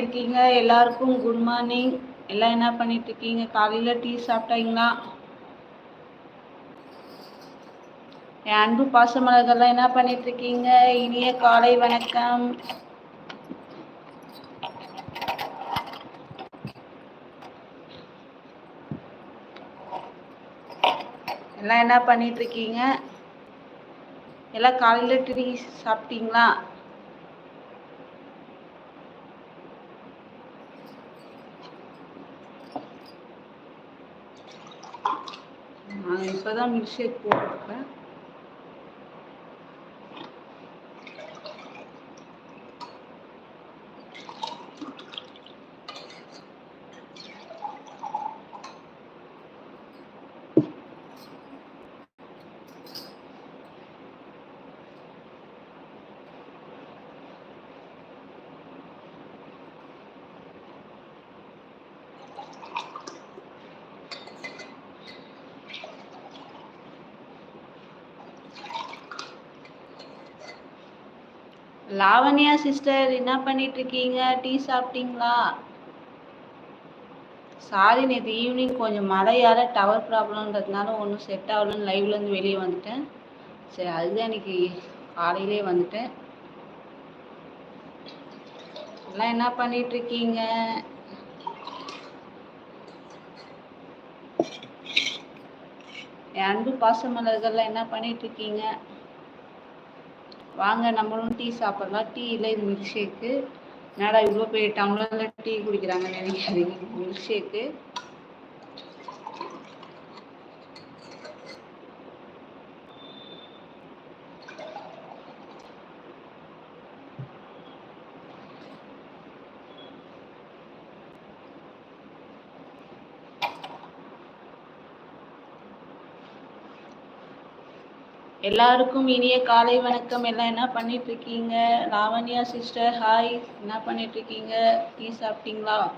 இருக்கீங்க? எல்லாருக்கும் good morning எல்லாம் என்ன பண்ணிட்டு இருக்கீங்க காலையில டீ சாப்பிட்டீங்களா? என் அன்பு பாசமலர்கள்லாம் என்ன பண்ணிட்டு இருக்கீங்க இனிய காலை வணக்கம். எல்லாம் என்ன பண்ணிட்டு இருக்கீங்க எல்லாம் காலையில டீ சாப்பிட்டீங்களா? நான் இப்போதான் மில்க் ஷேக் போட்டிருக்கேன். லாவண்யா சிஸ்டர் என்ன பண்ணிட்டு இருக்கீங்க டீ சாப்பிட்டீங்களா? சாரி நேற்று ஈவினிங் கொஞ்சம் மழையால் டவர் ப்ராப்ளம்ன்றதுனால ஒன்றும் செட் ஆகலன்னு லைவ்லேருந்து வெளியே வந்துட்டேன். சரி அதுதான் இன்னைக்கு காலையிலே வந்துட்டேன். எல்லாம் என்ன பண்ணிட்டு இருக்கீங்க என் அன்பு பாசமலர்கள்லாம் என்ன பண்ணிட்டு இருக்கீங்க வாங்க நம்மளும் டீ சாப்பிட்லாம். டீ இல்லை இது மில்க் ஷேக்கு என்னடா இவ்வளோ பெரிய டம்ளரில் டீ குடிக்கிறாங்கன்னு நினைக்காதீங்க. மில்க் ஷேக்கு எல்லாருக்கும் இனிய காலை வணக்கம். எல்லாம் என்ன பண்ணிட்டு இருக்கீங்க? லாவண்யா சிஸ்டர் ஹாய் என்ன பண்ணிட்டு இருக்கீங்க? டீ சாப்பிட்டீங்களா?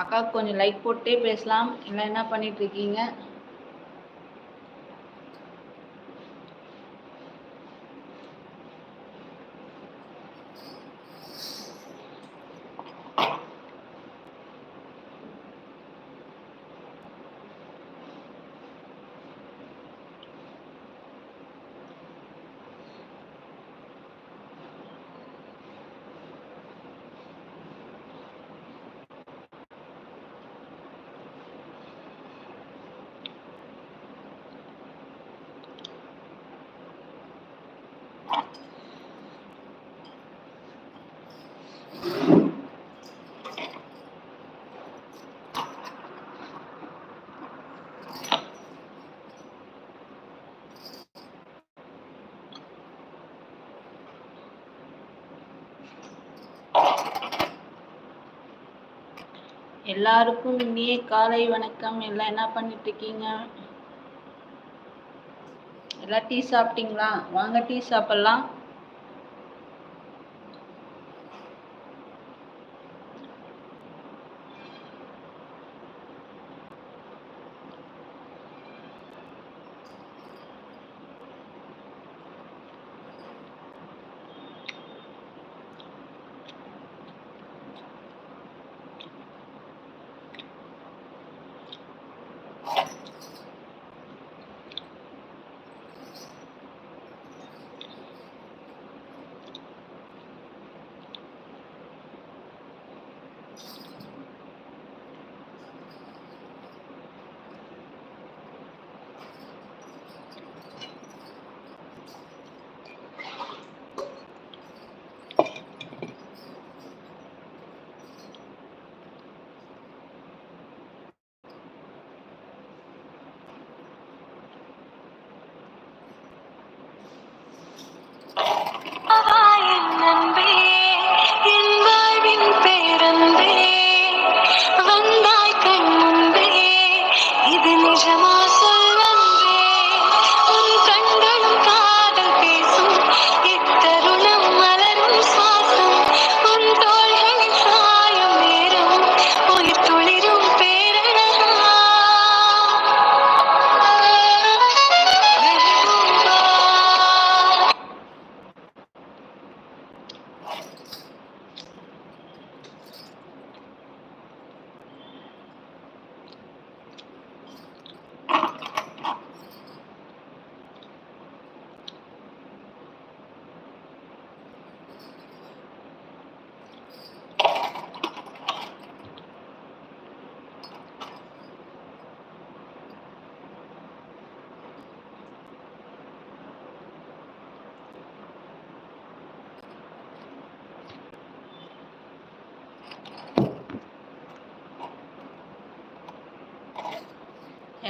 அக்காவுக்கு கொஞ்சம் லைக் போட்டே பேசலாம். இல்லை என்ன பண்ணிட்டு இருக்கீங்க எல்லாருக்கும் இனிய காலை வணக்கம். எல்லாம் என்ன பண்ணிட்டு இருக்கீங்க எல்லாம் டீ சாப்பிட்டீங்களா? வாங்க டீ சாப்பிடலாம்.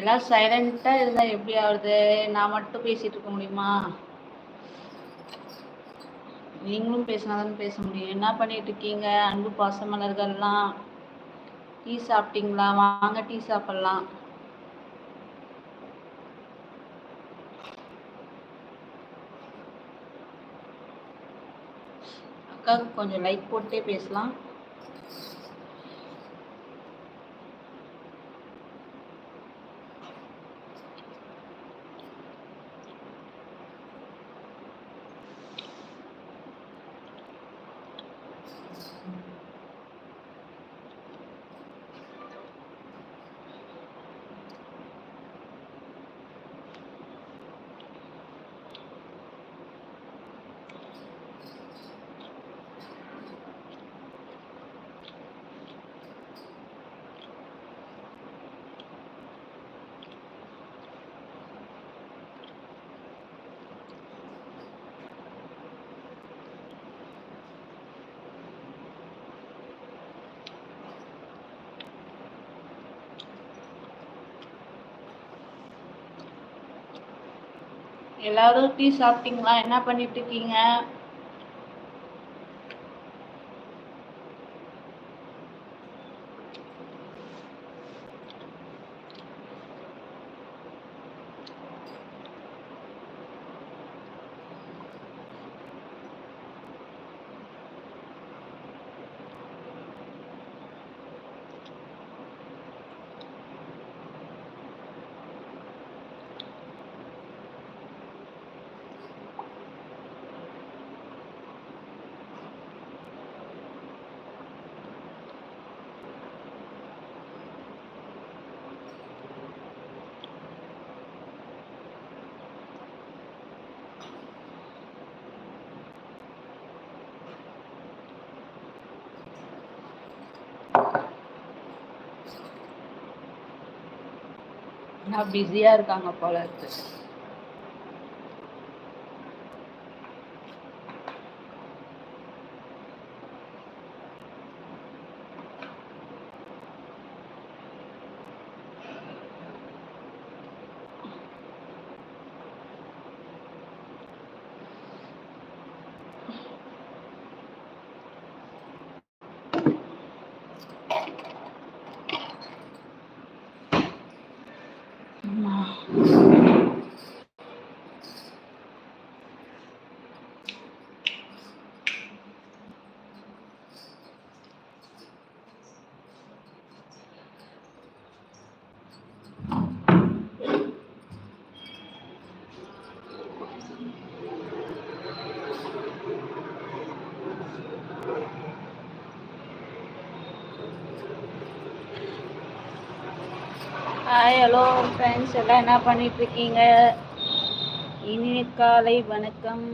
எல்லாம் சைலண்டா இருந்தா எப்படி ஆகுறது? நான் மட்டும் பேசிட்டு இருக்க முடியுமா? நீங்களும் பேசினா தானே பேச முடியும். என்ன பண்ணிட்டு இருக்கீங்க? அன்பு பாசமலர்கள்லாம் டீ சாப்பிட்டீங்களா? வாங்க டீ சாப்பிடலாம். அக்காவுக்கு கொஞ்சம் லைக் போட்டே பேசலாம். எல்லாரும் டீ சாப்பிட்டீங்களா? என்ன பண்ணிட்டு இருக்கீங்க? பிஸியாக பிஸியா இருக்காங்க போல இருக்கு. Thank you. ஹலோ ஃப்ரெண்ட்ஸ் எல்லாம் என்ன பண்ணிட்டு இருக்கீங்க? இனிய காலை வணக்கம்.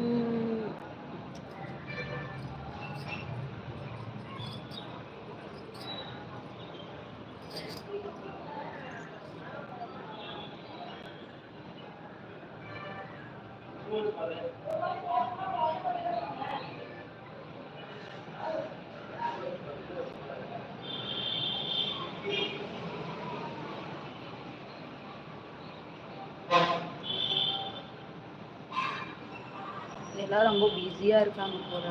எல்லாரும் ரொம்ப பிஸியாக இருக்காங்க போகிற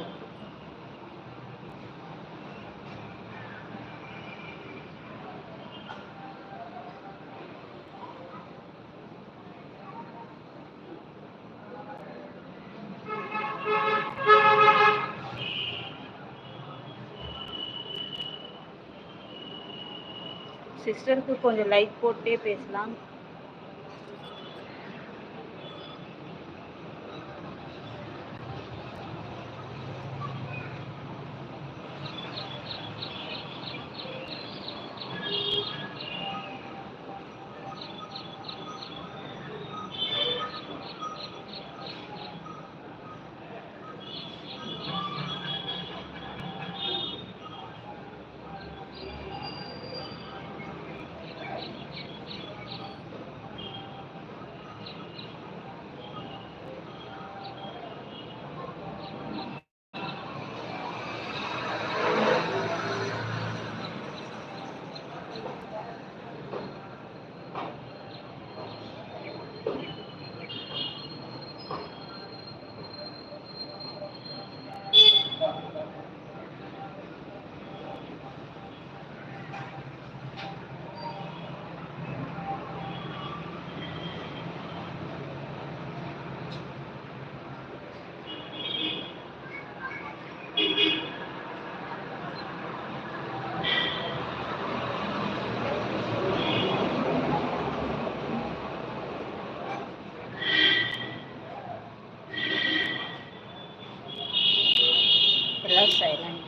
சிஸ்டருக்கு கொஞ்சம் லைட் போட்டே பேசலாம்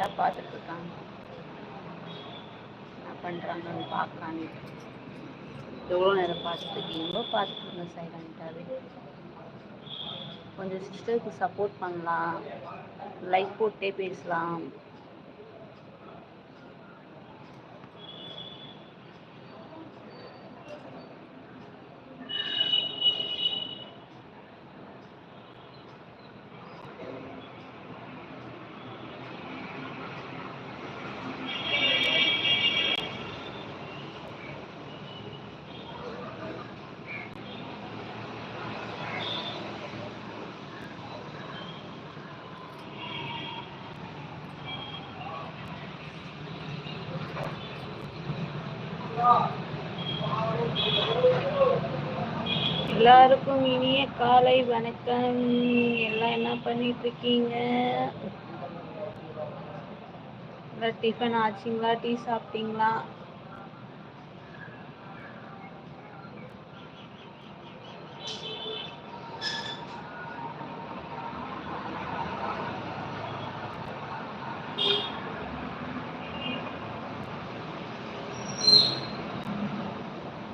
கரெக்டாக பார்த்துட்ருக்காங்க. என்ன பண்ணுறாங்கன்னு பார்க்கலான்னு எவ்வளோ நேரம் பார்த்துட்டு இருக்கீங்களோ பார்த்துட்டு சைலண்ட்டாகவே கொஞ்சம் சிஸ்டருக்கு சப்போர்ட் பண்ணலாம். லைக் போட்டே பேசலாம். எல்லாருக்கும் இனிய காலை வணக்கம். எல்லாம் என்ன பண்ணிட்டு இருக்கீங்க டிஃபன் ஆச்சுங்களா? டீ சாப்பிட்டீங்களா?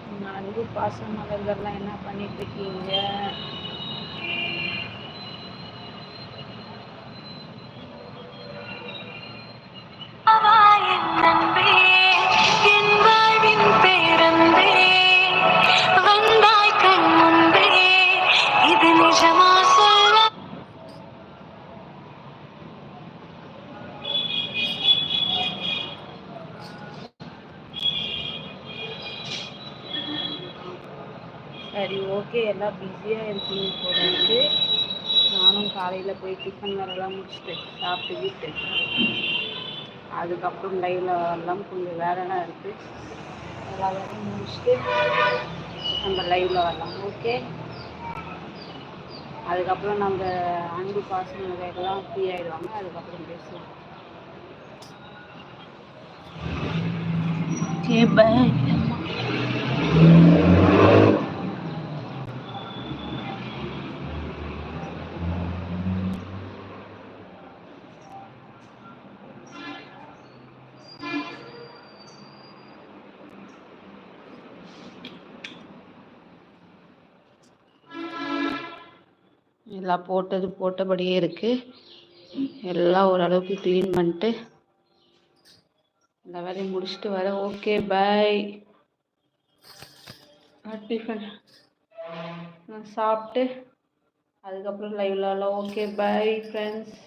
உங்க அன்பு பாசம் மலர்கள்லாம் என்ன பண்ணிட்டு இருக்கீங்க அவா சரி ஓகே எல்லாம் பிஸியாக இருக்கீங்க போல இருக்கு. நானும் காலையில் போய் டிஃபன் வேலைலாம் முடிச்சுட்டு வீட்டு அதுக்கப்புறம் லைவில் வரலாம் கொஞ்சம் வேலைலாம் இருக்குது எல்லா வேலையும் முடிச்சுட்டு நம்ம லைவில் வரலாம் ஓகே அதுக்கப்புறம் நம்ம அன்பு பாசங்க எல்லாம் ஃப்ரீ ஆகிடுவாங்க அதுக்கப்புறம் பேசுவோம். ஓகே பை எல்லாம் போட்டது போட்டபடியே இருக்கு. எல்லாம் ஓரளவுக்கு க்ளீன் பண்ணிட்டு இந்த வேலையும் முடிச்சுட்டு வரேன் ஓகே பாய் டிஃபன் நான் சாப்பிட்டு அதுக்கப்புறம் லைவ்ல ஓகே பாய் ஃப்ரெண்ட்ஸ்